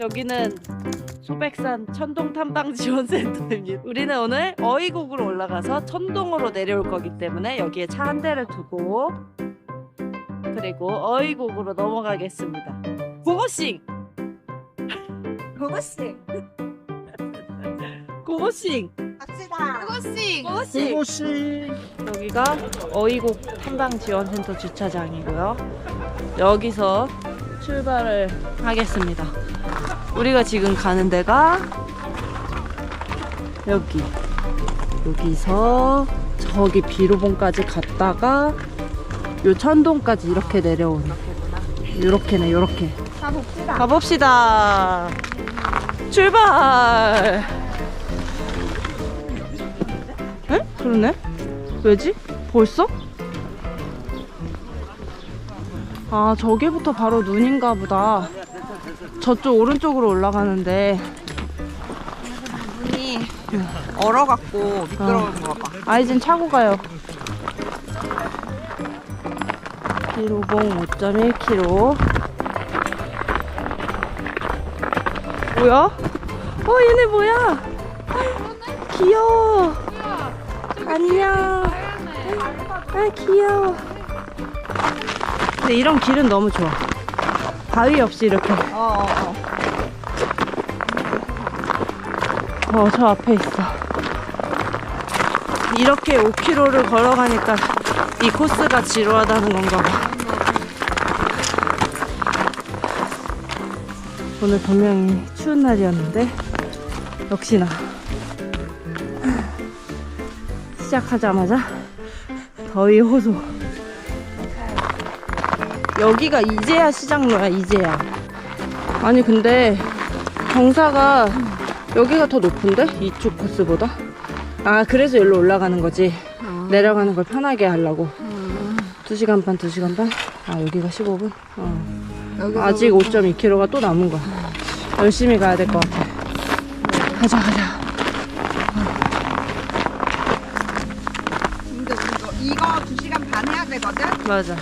여기는 소백산 천동 탐방 지원센터입니다. 우리는 오늘 어이곡으로 올라가서 천동으로 내려올 거기 때문에 여기에 차 한 대를 두고 그리고 어이곡으로 넘어가겠습니다. 고고싱! 고고씨 고고싱! 갑시다. 고고씨 고고싱! 고고씨 여기가 어이곡 탐방 지원센터 주차장이고요. 여기서 출발을 하겠습니다. 우리가 지금 가는 데가 여기. 여기서 저기 비로봉까지 갔다가 요 천동까지 이렇게 내려오는. 요렇게네, 요렇게. 가봅시다. 가봅시다. 출발. 에? 그러네. 왜지? 벌써? 아, 저기부터 바로 눈인가 보다. 저쪽 오른쪽으로 올라가는데. 눈이 얼어갖고 미끄러운 거 봐. 아이젠 차고 가요. 기로봉 5.1km. 뭐야? 어, 얘네 뭐야? 귀여워. 안녕. 아, 귀여워. 근데 이런 길은 너무 좋아. 바위 없이 이렇게. 어, 어, 어. 어, 저 앞에 있어. 이렇게 5km를 걸어가니까 이 코스가 지루하다는 건가 봐. 오늘 분명히 추운 날이었는데, 역시나. 시작하자마자 더위 호소. 여기가 이제야 시장로야, 이제야. 아니, 근데 경사가 여기가 더 높은데? 이쪽 코스보다? 아 그래서 여기로 올라가는 거지 내려가는 걸 편하게 하려고 2시간 반 2시간 반? 아 여기가 15분? 어. 아직 5.2km가 또 남은 거야 열심히 가야 될 것 같아 가자 가자 근데 이거, 이거 2시간 반 해야 되거든? 맞아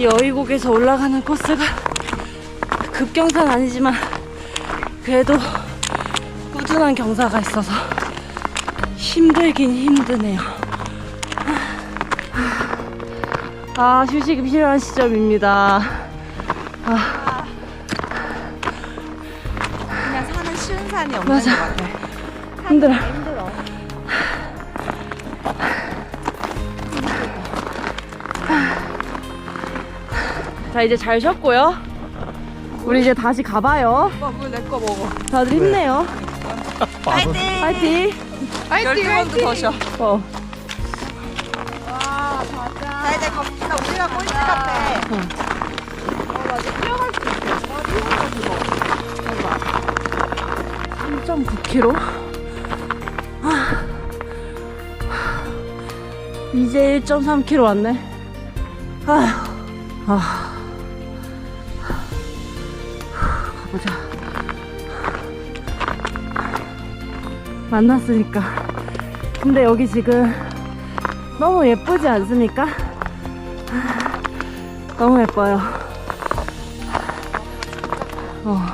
이 어이곡에서 올라가는 코스가 급경사는 아니지만 그래도 꾸준한 경사가 있어서 힘들긴 힘드네요. 아, 휴식이 필요한 시점입니다. 그냥 사는 쉬운 산이 없는 맞아. 것 같아. 힘들어. 자, 이제 잘 쉬었고요. 우리 이제 다시 가봐요. 물내거 먹어. 다들 힘내요. 파이팅! 파이팅! 파이팅! 12번도 더 쉬어. 어. 자, 이제 갑시다. 우리가 꼴찌 같아. 3.9km? 아. 이제 1.3km 왔네. 아휴. 아. 보자. 만났으니까. 근데 여기 지금 너무 예쁘지 않습니까? 너무 예뻐요. 어.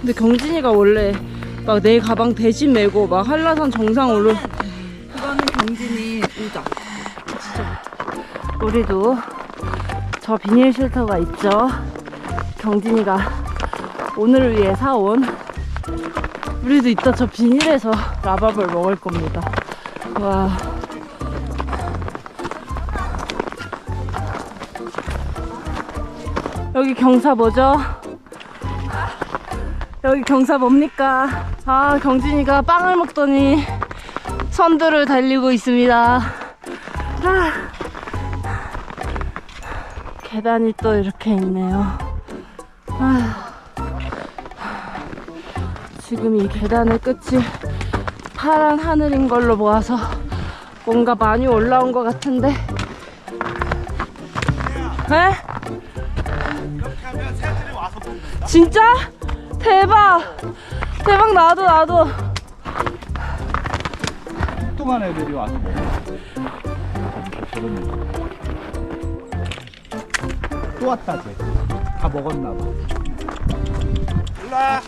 근데 경진이가 원래 막 내 가방 대신 메고 막 한라산 정상 오르 그거는 경진이 우정. 우리도 저 비닐 쉘터가 있죠. 경진이가 오늘을 위해 사온 우리도 이따 저 비닐에서 라밥을 먹을 겁니다. 와. 여기 경사 뭐죠? 여기 경사 뭡니까? 아, 경진이가 빵을 먹더니 선두를 달리고 있습니다. 아. 계단이 또 이렇게 있네요. 아. 지금 이 계단의 끝이 파란 하늘인 걸로 보아서 뭔가 많이 올라온 것 같은데. 에? 진짜? 대박! 대박 나도 나도. 뚱뚱한 애들이 와서. 또 왔다 쟤. 다 먹었나 봐. 일로와.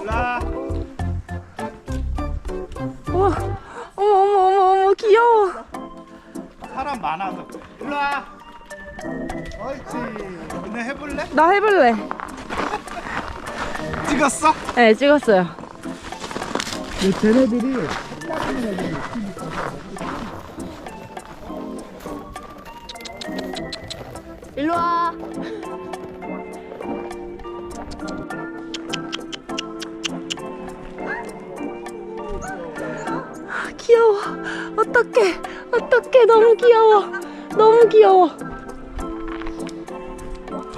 일로와. 우와. 어머 어머 어머 어머 귀여워. 사람 많아서 그래. 일로와. 옳지. 너네 해볼래? 나 해볼래. 찍었어? 네 찍었어요. 쟤네들이 일로 와. 아, 귀여워. 어떡해. 어떡해. 너무 귀여워. 너무 귀여워.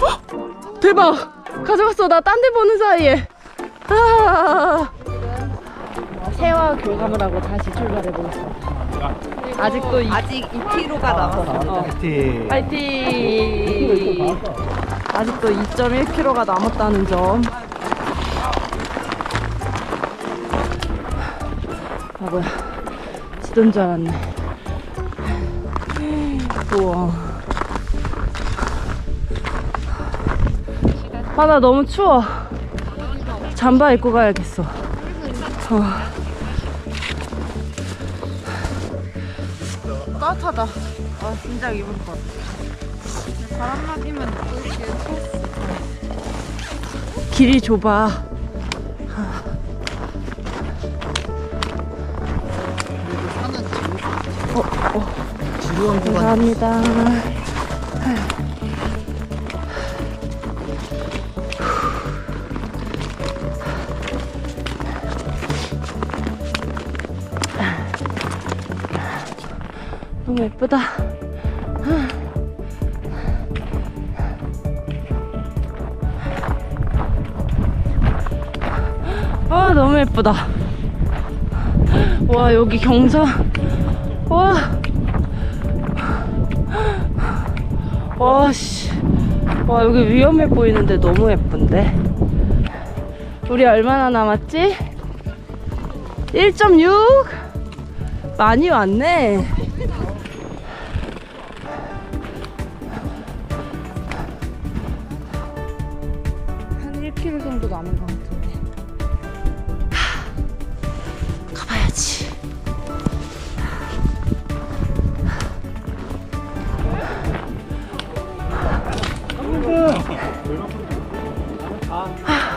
헉! 대박. 가져갔어. 나 딴 데 보는 사이에. 아. 새와 교감을 하고 다시 출발해 보겠습니다. 아직도 이, 아직 2kg가 남았어. 어. 파이팅. 파이팅! 아직도 2.1kg가 남았다는 점. 아, 뭐야. 지던 줄 알았네. 우와. 아, 나 너무 추워. 잠바 입고 가야겠어. 어. 따뜻하다. 아, 진짜 입을 것 같아. 바람막이면 또 이렇게 길이 좁아. 어, 어. 감사합니다. 예쁘다. 아 너무 예쁘다. 와 여기 경사. 와. 와 씨. 와 여기 위험해 보이는데 너무 예쁜데. 우리 얼마나 남았지? 1.6? 많이 왔네.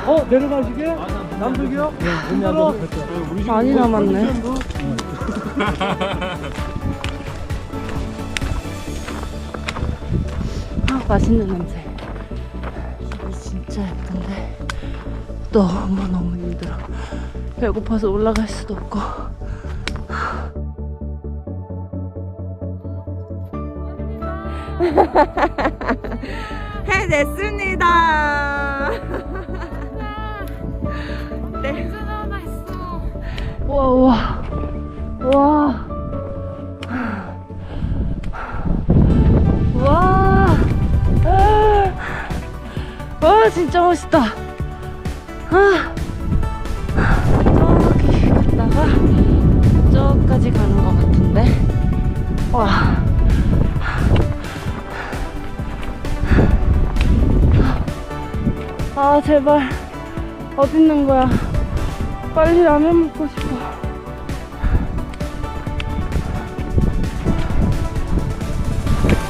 어 내려가시게? 남쪽이요? 네, 많이 남았네. 아, 맛있는 냄새. 이 진짜 예쁜데 너무 너무 힘들어. 배고파서 올라갈 수도 없고. 해냈습니다. 우와 우와. 우와. 우와. 와 진짜 멋있다. 아 저기 갔다가 저까지 가는 것 같은데. 와. 아 제발. 어딨는 거야 빨리 라면 먹고 싶어.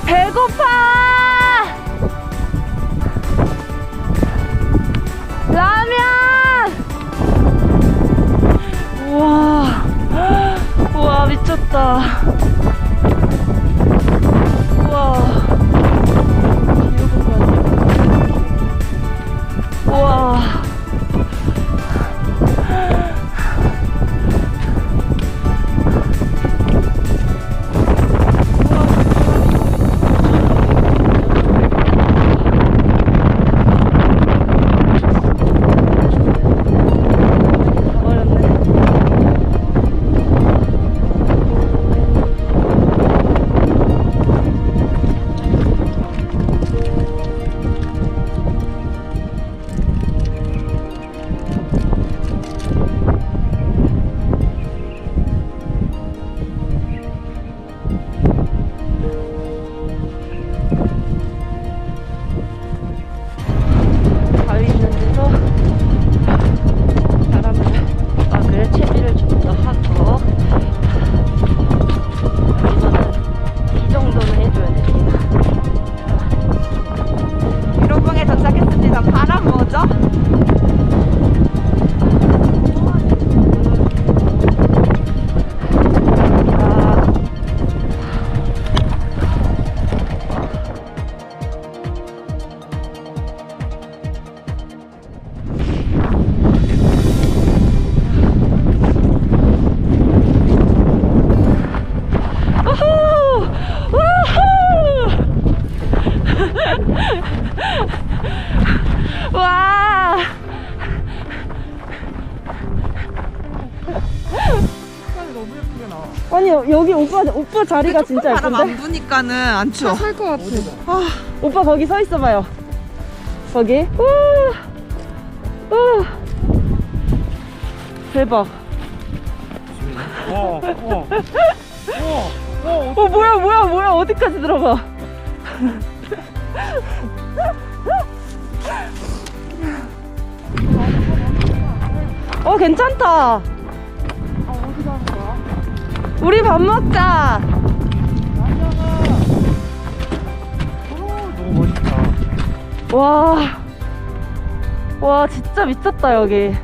배고파! 라면! 우와. 우와, 미쳤다. 자리가 진짜 바람 예쁜데? 안 부니까는 안 추워. 살 것 같아. 오빠 거기 서 있어봐요. 거기. 우, 우. 대박. 어, 어. 어, 어. 어 뭐야 뭐야 뭐야 어디까지 들어가? 어 괜찮다. 우리 밥 먹자. 와. 와 진짜 미쳤다 여기.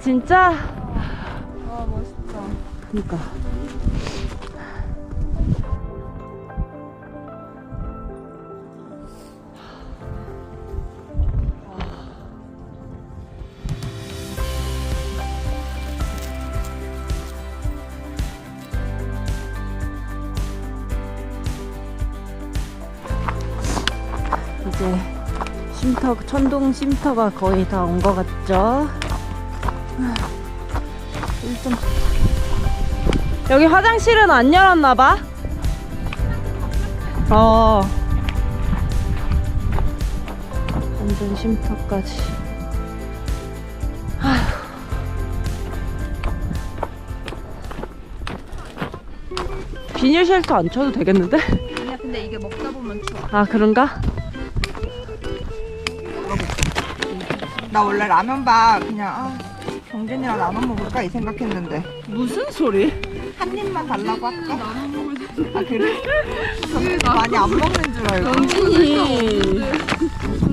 진짜? 와 멋있다. 그니까. 이제 쉼터 천동 쉼터가 거의 다 온 것 같죠? 1점 여기 화장실은 안 열었나 봐. 어. 완전 쉼터까지. 아휴. 비닐 쉘터 안 쳐도 되겠는데? 아니야 근데 이게 먹다 보면 추워. 아 그런가? 나 원래 라면 밥 그냥 아, 경진이랑 나눠 먹을까 이 생각했는데 무슨 소리? 한 입만 달라고 할까? 아 그래? 많이 안 먹는 줄 알고. 경진이.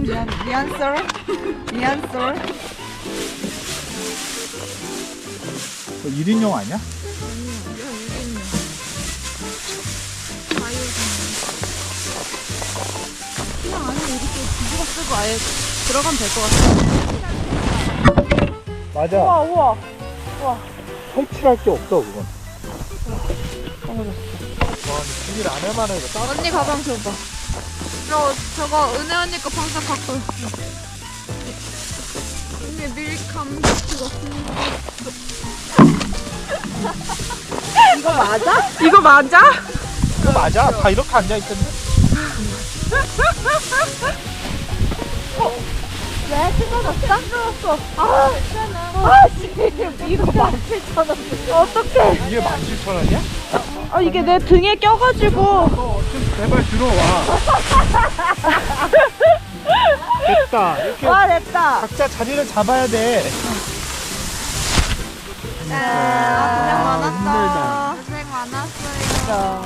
미안 미안 썰. 미안 썰. 저 1인용 아니야? 그냥 안에 이렇게 뒤집어 쓰고 아예 들어가면 될 것 같아. 맞아. 우와 우와. 설치할 게 없어, 그건. 와, 근데 비닐 안에만 해도 따 언니 가방 줘봐. 저 저거 은혜 언니 거 방석 갖고. 있어. 언니 밀감. 이거 맞아? 이거 맞아? 이거 맞아. 다 이렇게 앉아있던데? 왜 뜯어졌어? 뜯어졌어. 아, 아, 지금 이거 17,000원. 어떡해. 이게 17,000원이야? 아, 이게 내 등에 껴가지고. 어, 좀 제발 들어와. 됐다. 이렇게 와, 됐다. 각자 자리를 잡아야 돼. 아, 고생 많았다. 고생 많았어요.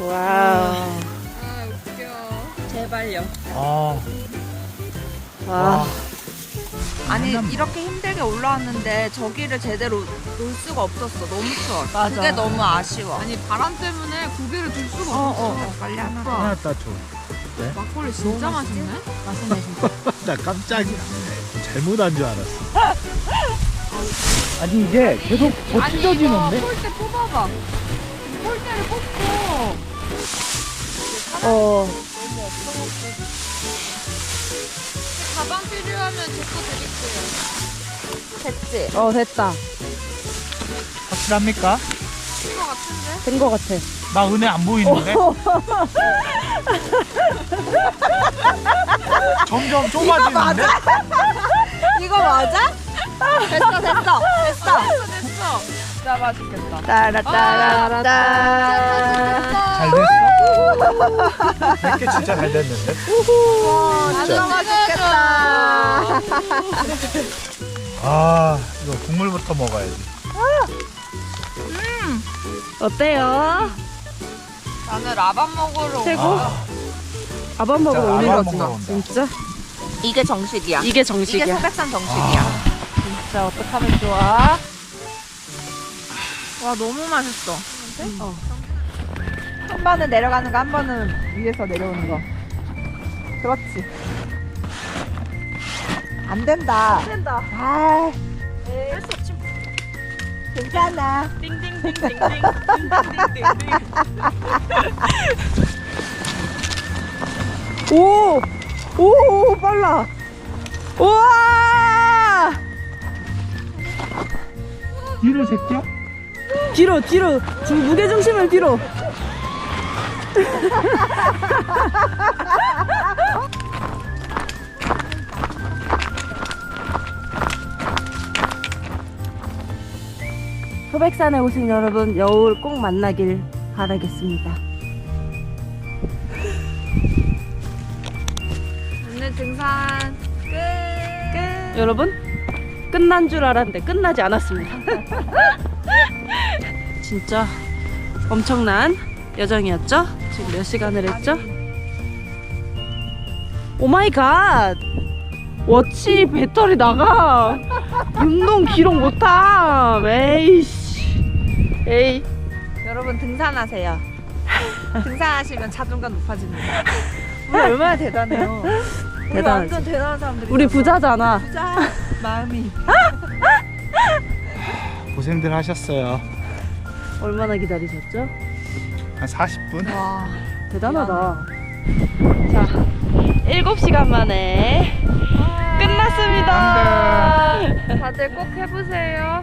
와우. 아 웃겨. 제발요. 아, 와. 아니 이렇게 힘들게 올라왔는데 저기를 제대로 놀 수가 없었어. 너무 추워. 맞아. 그게 너무 아쉬워. 아니 바람 때문에 고개를 들 수가 어, 없어. 어, 빨리 하나. 하나 따줘. 막걸리 진짜 맛있네. 맛있네, 진짜. 나 깜짝이야. 잘못 한 줄 알았어. 아니 이게 계속 더 아니 찢어지는데? 이거 폴대 뽑아봐. 폴대를 뽑고 어. 가방 필요하면 제거 드릴게요. 됐지? 어, 됐다. 확실합니까? 이거 같은데? 된 거 같아. 나 은혜 안 보이는데? 점점 좁아지는데? 이거 맞아? 됐어 됐어 됐어. 됐어. 진짜 맛있겠다. 아, 따라따라따. 잘 됐어? 내게 진짜 잘 됐는데? 진짜 맛있겠다. 아 이거 국물부터 먹어야지 어때요? 나는 라밤 먹으러. 최고? 아, 아밥 먹으러 오는 거지. 먹으러 온다. 진짜? 이게 정식이야. 이게 이게 정식이야. 소백산 정식이야. 진짜 어떡하면 좋아? 와 너무 맛있어. 어. 한 번은 내려가는 거, 한 번은 위에서 내려오는 거. 그렇지. 안 된다. 안 된다. 아, 할수 없지. 괜찮아. 띵띵띵띵띵. 오! 오, 빨라. 우와! 뒤를 제껴? 뒤로, 뒤로. 지금 무게 중심을 뒤로. 소백산에 오신 여러분, 여울 꼭 만나길 바라겠습니다. 오늘 등산 끝. 끝. 여러분 끝난 줄 알았는데 끝나지 않았습니다. 진짜 엄청난 여정이었죠? 지금 몇 시간을 했죠? 오 마이 갓! 워치 배터리 나가! 운동 기록 못함! 에이씨. 에이. 여러분 등산하세요. 등산하시면 자존감 높아집니다. 우리 얼마나 대단해요. 우리 대단하지. 완전 대단한 사람들이. 우리 부자잖아. 부자 마음이. 고생들 하셨어요. 얼마나 기다리셨죠? 한 40분? 와. 대단하다. 자, 7시간 만에 끝났습니다. 다들 꼭 해보세요.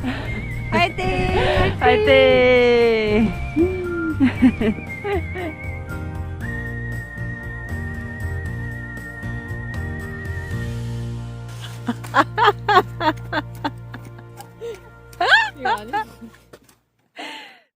화이팅! 화이팅!